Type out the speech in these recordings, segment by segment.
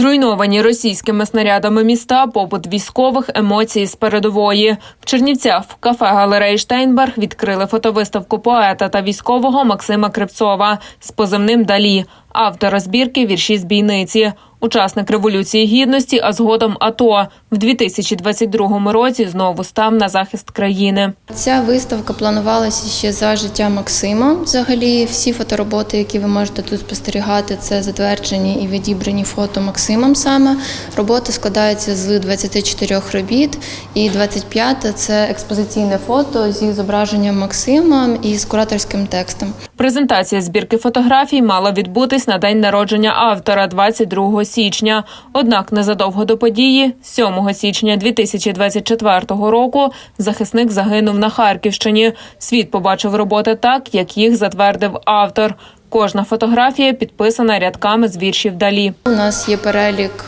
Зруйновані російськими снарядами міста, попит військових, емоції з передової. В Чернівцях в кафе галереї Штейнберг відкрили фотовиставку поета та військового Максима Кривцова з позивним Далі, автора збірки вірші з бійниці, учасник революції гідності, а згодом АТО в 2022 році знову став на захист країни. Ця виставка планувалася ще за життя Максима. Взагалі, всі фотороботи, які ви можете тут спостерігати, це затверджені і відібрані фото Максимом саме. Робота складається з 24 робіт, і 25 – це експозиційне фото зі зображенням Максима і з кураторським текстом. Презентація збірки фотографій мала відбутись на день народження автора 22 січня. Однак незадовго до події, 7 січня 2024 року, захисник загинув на Харківщині. Світ побачив роботи так, як їх затвердив автор. Кожна фотографія підписана рядками з віршів далі. У нас є перелік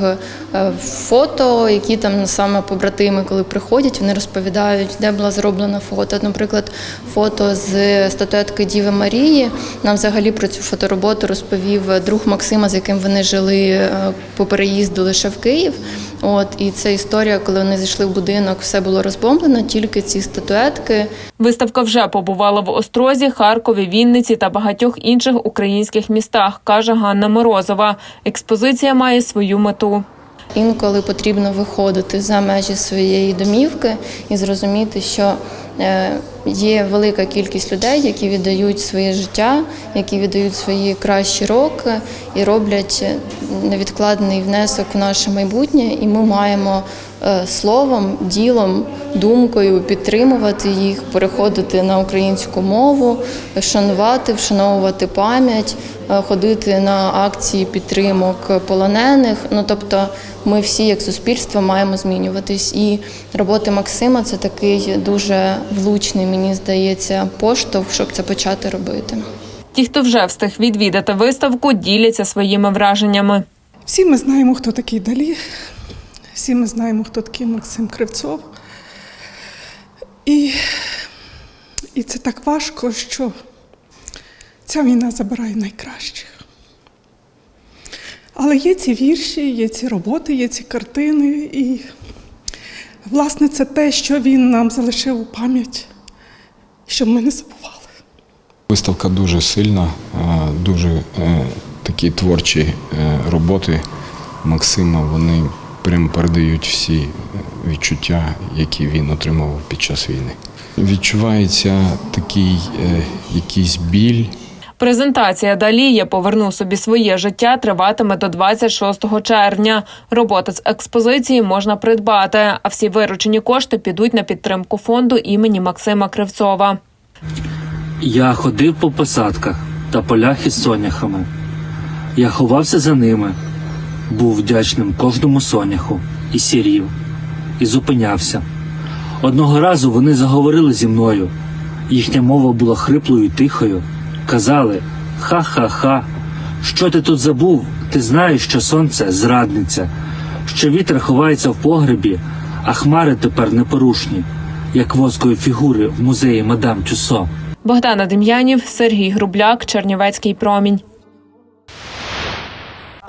е, фото, які там саме побратими, коли приходять, вони розповідають, де була зроблена фото. Наприклад, фото з статуетки Діви Марії. Нам взагалі про цю фотороботу розповів друг Максима, з яким вони жили е, по переїзду лише в Київ. От і це історія, коли вони зайшли в будинок, все було розбомблено, тільки ці статуетки. Виставка вже побувала в Острозі, Харкові, Вінниці та багатьох інших українських містах, каже Ганна Морозова. Експозиція має свою мету. Інколи потрібно виходити за межі своєї домівки і зрозуміти, що є велика кількість людей, які віддають своє життя, які віддають свої кращі роки і роблять невідкладний внесок в наше майбутнє. І ми маємо е, словом, ділом, думкою підтримувати їх, переходити на українську мову, шанувати, вшановувати пам'ять, е, ходити на акції підтримок полонених. Ну тобто, ми всі, як суспільство, маємо змінюватись. І роботи Максима це такий дуже влучний, мені здається, поштовх, щоб це почати робити. Ті, хто вже встиг відвідати виставку, діляться своїми враженнями. Всі ми знаємо, хто такий Далі. Всі ми знаємо, хто такий Максим Кривцов. І, і це так важко, що ця війна забирає найкращих. Але є ці вірші, є ці роботи, є ці картини. І, власне, це те, що він нам залишив у пам'ять, щоб ми не забували. Виставка дуже сильна, е, дуже е, такі творчі е, роботи Максима. Вони прям передають всі відчуття, які він отримав під час війни. Відчувається такий якийсь біль. Презентація далі я поверну собі своє життя триватиме до 26 червня. Роботи з експозиції можна придбати, а всі виручені кошти підуть на підтримку фонду імені Максима Кривцова. Я ходив по посадках та полях із соняхами. Я ховався за ними, був вдячним кожному соняху і сірів, і зупинявся. Одного разу вони заговорили зі мною. Їхня мова була хриплою і тихою. Казали ха-ха-ха, що ти тут забув? Ти знаєш, що сонце зрадниця, що вітер ховається в погребі, а хмари тепер непорушні, як воскові фігури в музеї мадам Тюсо. Богдана Дем'янів, Сергій Грубляк, Чернівецький промінь.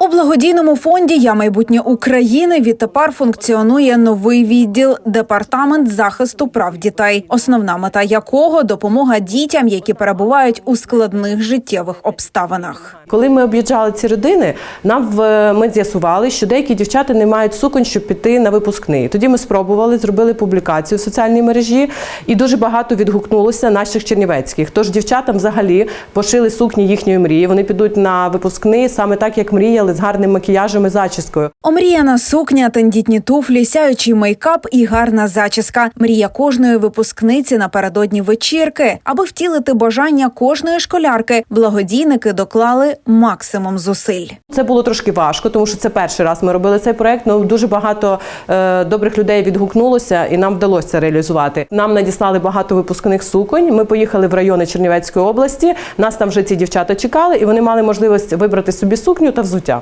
У благодійному фонді Я майбутнє України відтепер функціонує новий відділ департамент захисту прав дітей, основна мета якого допомога дітям, які перебувають у складних життєвих обставинах. Коли ми об'їжджали ці родини, нам в ми з'ясували, що деякі дівчата не мають суконь, щоб піти на випускний. Тоді ми спробували, зробили публікацію в соціальній мережі, і дуже багато відгукнулося наших чернівецьких. Тож дівчатам взагалі пошили сукні їхньої мрії. Вони підуть на випускний саме так, як мріяли, з гарним макіяжем і зачіскою. Омріяна сукня, тендітні туфлі, сяючий мейкап і гарна зачіска. Мрія кожної випускниці напередодні вечірки. Аби втілити бажання кожної школярки, благодійники доклали максимум зусиль. Це було трошки важко, тому що це перший раз ми робили цей проект. Ну дуже багато е, добрих людей відгукнулося, і нам вдалося це реалізувати. Нам надіслали багато випускних суконь. Ми поїхали в райони Чернівецької області. Нас там вже ці дівчата чекали, і вони мали можливість вибрати собі сукню та взуття.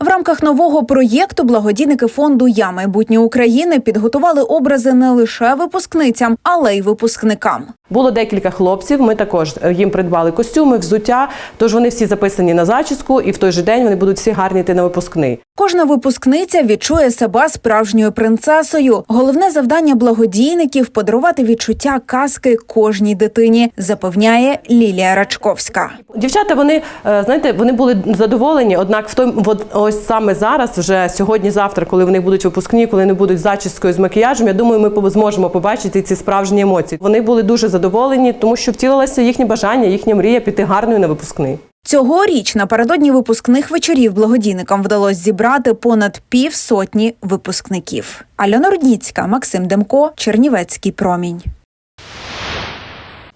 В рамках нового проєкту благодійники фонду Я майбутнє України підготували образи не лише випускницям, але й випускникам. Було декілька хлопців. Ми також е, їм придбали костюми, взуття. Тож вони всі записані на зачіску, і в той же день вони будуть всі гарні йти на випускний. Кожна випускниця відчує себе справжньою принцесою. Головне завдання благодійників подарувати відчуття казки кожній дитині, запевняє Лілія Рачковська. Дівчата, вони е, знаєте, вони були задоволені. Однак, в той от, ось саме зараз, вже сьогодні-завтра, коли вони будуть випускні, коли вони будуть зачіскою з макіяжем, я думаю, ми зможемо побачити ці справжні емоції. Вони були дуже задоволені, тому що втілилося їхнє бажання, їхня мрія піти гарною на випускний. Цьогоріч напередодні випускних вечорів благодійникам вдалося зібрати понад півсотні випускників. Альона Рудніцька, Максим Демко, Чернівецький промінь.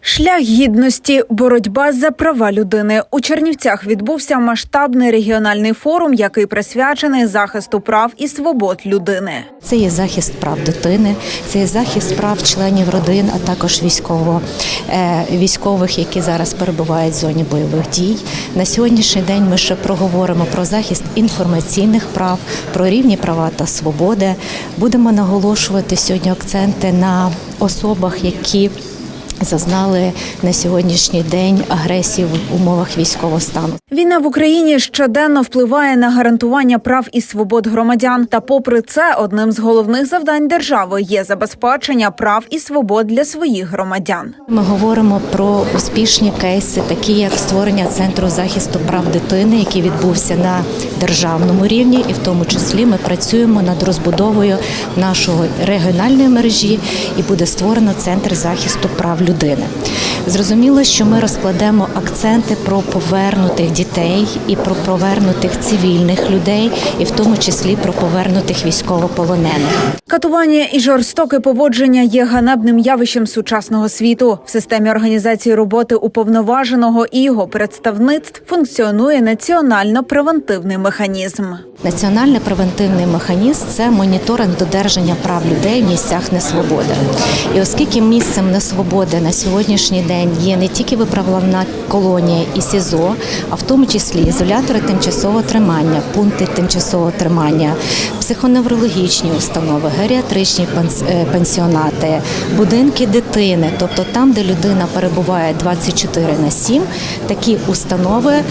Шлях гідності, боротьба за права людини у Чернівцях відбувся масштабний регіональний форум, який присвячений захисту прав і свобод людини. Це є захист прав дитини, це є захист прав членів родин, а також військово, е, військових, які зараз перебувають в зоні бойових дій. На сьогоднішній день ми ще проговоримо про захист інформаційних прав, про рівні права та свободи. Будемо наголошувати сьогодні акценти на особах, які зазнали на сьогоднішній день агресії в умовах військового стану. Війна в Україні щоденно впливає на гарантування прав і свобод громадян. Та, попри це, одним з головних завдань держави є забезпечення прав і свобод для своїх громадян. Ми говоримо про успішні кейси, такі як створення центру захисту прав дитини, який відбувся на державному рівні, і в тому числі ми працюємо над розбудовою нашої регіональної мережі, і буде створено центр захисту прав людини. Зрозуміло, що ми розкладемо акценти про повернутих дітей і про повернутих цивільних людей, і в тому числі про повернутих військовополонених. Катування і жорстоке поводження є ганебним явищем сучасного світу. В системі організації роботи уповноваженого і його представництв функціонує національно-превентивний механізм. Національний превентивний механізм це моніторинг додержання прав людей в місцях несвободи. І оскільки місцем несвободи на сьогоднішній день є не тільки виправлена колонія і СІЗО, а в тому числі ізолятори тимчасового тримання, пункти тимчасового тримання, психоневрологічні установи, геріатричні пенс- е, будинки дитини, тобто там, де людина перебуває 24 на 7, такі установи е,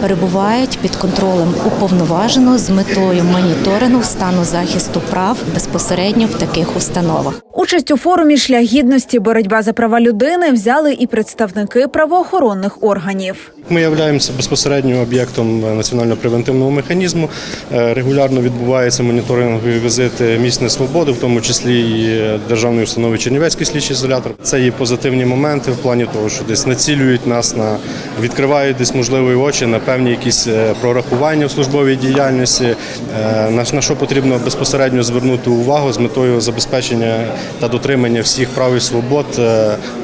перебувають під контролем уповноваженого з метою моніторингу стану захисту прав безпосередньо в таких установах. Участь у форумі Шлях гідності боротьба за права людини взяли і представники правоохоронних органів. Ми являємося безпосередньо об'єктом національного превентивного механізму. Е, Регулярно відбуваються моніторингові візити місць несвободи, в тому числі і державної установи Чернівецький слідчий ізолятор. Це є позитивні моменти в плані того, що десь націлюють нас на відкривають десь можливо і очі на певні якісь е, прорахування в службовій діяльності. е, На що потрібно безпосередньо звернути увагу з метою забезпечення та дотримання всіх прав і свобод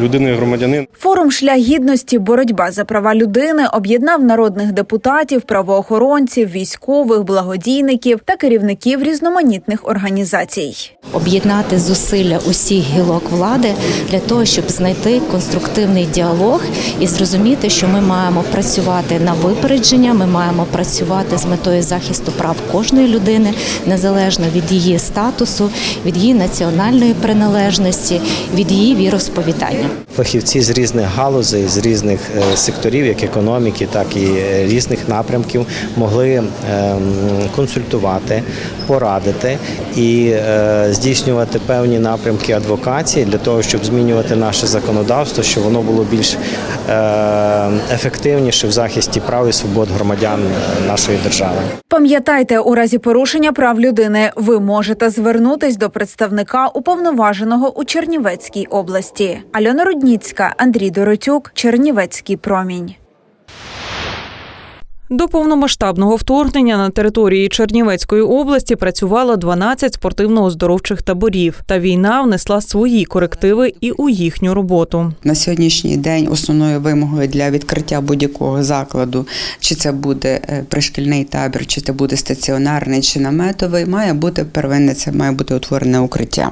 людини і громадянина. Форум Шлях гідності боротьба за права людини об'єднав народних депутатів, правоохоронців, військових, благодійників та керівників різноманітних організацій. об'єднати зусилля усіх гілок влади для того, щоб знайти конструктивний діалог і зрозуміти, що ми маємо працювати на випередження, ми маємо працювати з метою захисту прав кожної людини, незалежно від її статусу, від її національної приналежності, від її віросповідання. фахівці з різних галузей, з різних е, секторів, як економіки, так і е, різних напрямків, могли ем, консультувати, порадити і е, здійснювати певні напрямки адвокації для того, щоб змінювати наше законодавство, щоб воно було більш е, ефективніше в захисті прав і свобод громадян нашої держави. Пам'ятайте, у разі порушення прав людини ви можете звернутись до представника уповноваженого у Чернівецькій області. Альона Рудніцька, Андрій Доротюк, Чернівецький промінь. До повномасштабного вторгнення на території Чернівецької області працювало 12 спортивно-оздоровчих таборів. Та війна внесла свої корективи і у їхню роботу. На сьогоднішній день основною вимогою для відкриття будь-якого закладу, чи це буде е, пришкільний табір, чи це буде стаціонарний чи наметовий, має бути первинне, це має бути утворене укриття.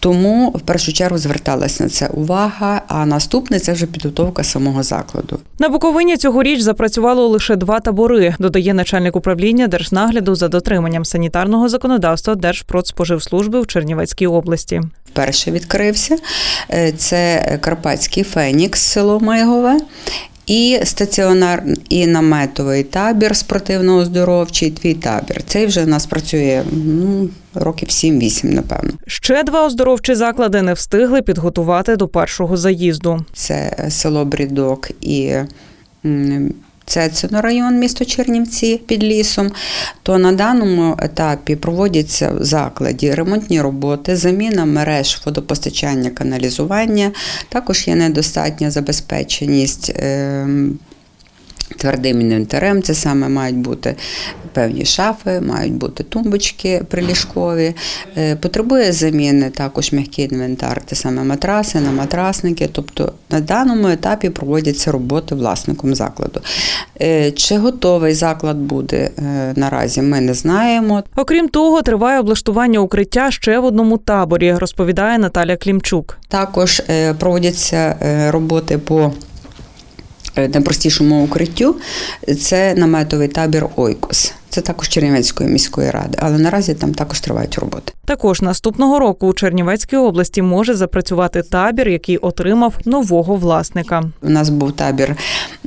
Тому в першу чергу зверталась на це увага. А наступне це вже підготовка самого закладу. На Буковині цьогоріч запрацювало лише два табори, додає начальник управління держнагляду за дотриманням санітарного законодавства Держпродспоживслужби в Чернівецькій області. Вперше відкрився Е, це Карпатський Фенікс, село Мигове. І стаціонар і наметовий табір спортивно-оздоровчий, твій табір. Цей вже в нас працює ну, років 7-8, напевно. Ще два оздоровчі заклади не встигли підготувати до першого заїзду. Це село Брідок і Цецino район, місто Чернівці під лісом, то на даному етапі проводяться в закладі ремонтні роботи, заміна мереж водопостачання, каналізування. Також є недостатня забезпеченість. Твердим інвентарем, це саме мають бути певні шафи, мають бути тумбочки приліжкові. Е, Потребує заміни також м'який інвентар, це саме матраси, наматрасники. Тобто на даному етапі проводяться роботи власником закладу. Е, Чи готовий заклад буде е, наразі, ми не знаємо. Окрім того, триває облаштування укриття ще в одному таборі, розповідає Наталя Клімчук. Також проводяться роботи по найпростішому укриттю. Це наметовий табір Ойкос. Це також Чернівецької міської ради, але наразі там також тривають роботи. Також наступного року у Чернівецькій області може запрацювати табір, який отримав нового власника. У нас був табір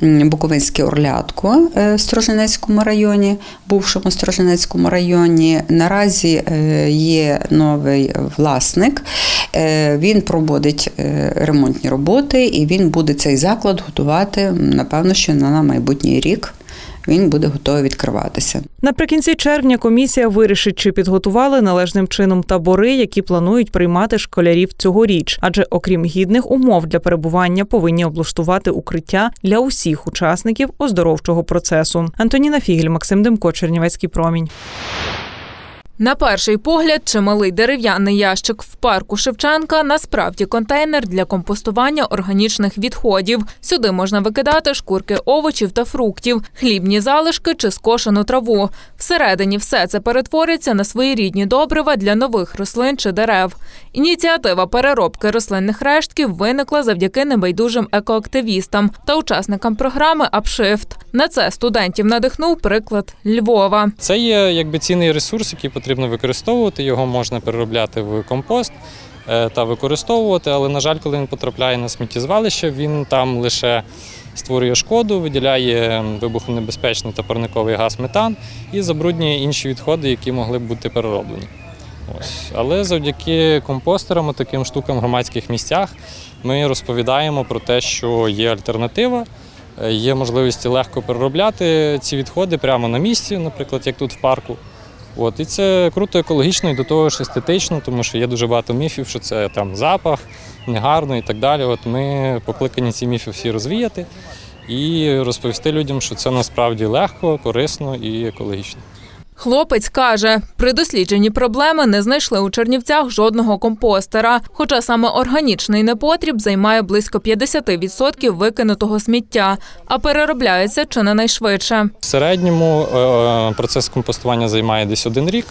Буковинське Орлятко е, в Строженецькому районі, бувшому Строженецькому районі. Наразі е, є новий власник. Е, Він проводить ремонтні роботи і він буде цей заклад готувати, напевно, що на майбутній рік. Він буде готовий відкриватися. Наприкінці червня комісія вирішить, чи підготували належним чином табори, які планують приймати школярів цьогоріч. Адже окрім гідних умов для перебування, повинні облаштувати укриття для усіх учасників оздоровчого процесу. Антоніна Фігель, Максим Демко, Чернівецький промінь. На перший погляд, чималий дерев'яний ящик в парку Шевченка насправді контейнер для компостування органічних відходів. Сюди можна викидати шкурки овочів та фруктів, хлібні залишки чи скошену траву. Всередині все це перетвориться на своєрідні добрива для нових рослин чи дерев. Ініціатива переробки рослинних рештків виникла завдяки небайдужим екоактивістам та учасникам програми «Апшифт». На це студентів надихнув приклад Львова. Це є якби цінний ресурс, який потрібно використовувати. Його можна переробляти в компост е, та використовувати. Але, на жаль, коли він потрапляє на сміттєзвалище, він там лише створює шкоду, виділяє вибухонебезпечний та парниковий газ метан і забруднює інші відходи, які могли б бути перероблені. Ось. Але завдяки компостерам, таким штукам в громадських місцях, ми розповідаємо про те, що є альтернатива. Е, Є можливості легко переробляти ці відходи прямо на місці, наприклад, як тут в парку. От, і це круто екологічно і до того ж естетично, тому що є дуже багато міфів, що це там запах, негарно і так далі. От ми покликані ці міфи всі розвіяти і розповісти людям, що це насправді легко, корисно і екологічно. Хлопець каже, при дослідженні проблеми не знайшли у Чернівцях жодного компостера. Хоча саме органічний непотріб займає близько 50% викинутого сміття, а переробляється чи не найшвидше. В середньому е, процес компостування займає десь один рік,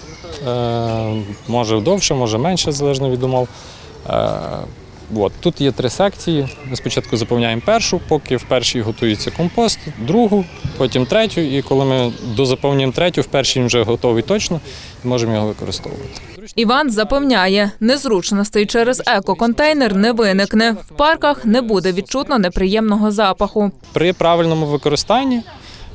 е, може довше, може менше, залежно від умов. От. Тут є три секції. Ми спочатку заповняємо першу, поки в першій готується компост, другу, потім третю. І коли ми дозаповнюємо третю, в першій вже готовий точно і можемо його використовувати. Іван запевняє, незручностей через екоконтейнер не виникне. В парках не буде відчутно неприємного запаху. При правильному використанні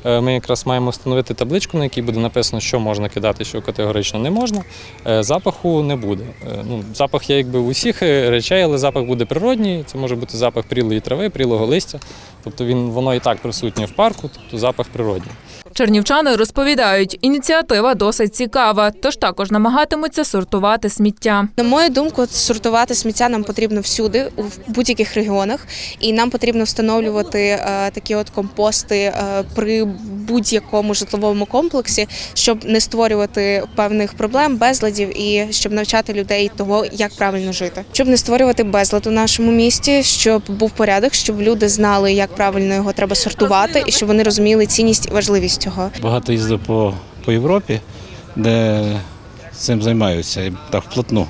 ми якраз маємо встановити табличку, на якій буде написано, що можна кидати, що категорично не можна. Е, Запаху не буде. Е, Ну, запах є якби у всіх е, речей, але запах буде природній. Це може бути запах прілої трави, прілого листя. Тобто він воно і так присутнє в парку, тобто запах природній. Чернівчани розповідають, ініціатива досить цікава, тож також намагатимуться сортувати сміття. На мою думку, сортувати сміття нам потрібно всюди, у будь-яких регіонах, і нам потрібно встановлювати е, такі от компости е, при будь-якому житловому комплексі, щоб не створювати певних проблем, безладів і щоб навчати людей того, як правильно жити, щоб не створювати безлад у нашому місті, щоб був порядок, щоб люди знали, як правильно його треба сортувати, і щоб вони розуміли цінність і важливість цього. Багато їздив по, по Європі, де цим займаються і так вплотну.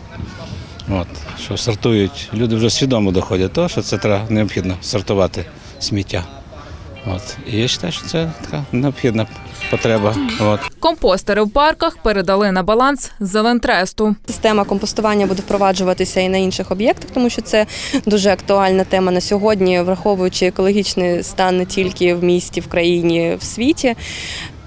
От, що сортують. Люди вже свідомо доходять того, що це треба необхідно сортувати сміття. От. І я вважаю, що це така необхідна потреба. От. Компостери в парках передали на баланс Зелентресту. Система компостування буде впроваджуватися і на інших об'єктах, тому що це дуже актуальна тема на сьогодні, враховуючи екологічний стан не тільки в місті, в країні, в світі.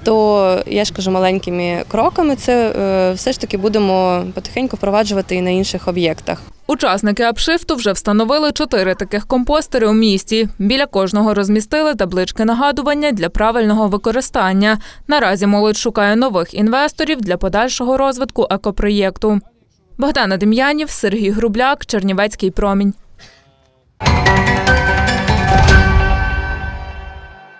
То я ж кажу, маленькими кроками це е, все ж таки будемо потихеньку впроваджувати і на інших об'єктах. Учасники апшифту вже встановили чотири таких компостери у місті. Біля кожного розмістили таблички нагадування для правильного використання. Наразі молодь шукає нових інвесторів для подальшого розвитку екопроєкту. Богдана Дем'янів, Сергій Грубляк, Чернівецький промінь.